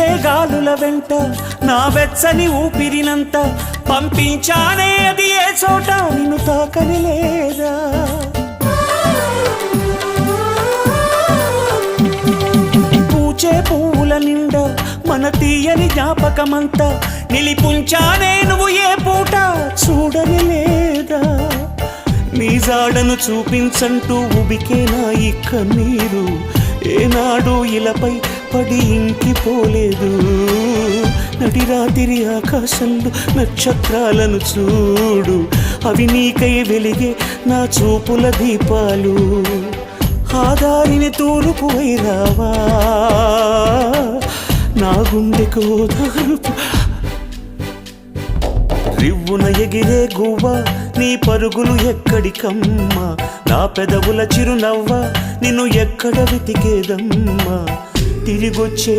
వీచే గాలుల వెంట నా వెచ్చని ఊపిరినంత పంపించానే అది ఏ చోట నిన్ను తాకని లేదా? పూచే పువ్వుల నిండా మన తీయని జ్ఞాపకమంతా నిలిపుంచానే నువ్వు ఏ పూట చూడని లేదా? నీ జాడను చూపించంటూ ఉబికే నా మీరు. ఏనాడు ఇలపై పడి ఇంకిపోలేదు నటి రాత్రి ఆకాశంలో నక్షత్రాలను చూడు. అవి నీకై వెలిగే నా చూపుల దీపాలు. ఆదారిని తూలుపు రావా నా గుండెకు రివ్వున ఎగిరే గువ్వ నీ పరుగులు ఎక్కడికమ్మా? నా పెదవుల చిరునవ్వ నిన్ను ఎక్కడ వెతికేదమ్మా? తిరిగొచ్చే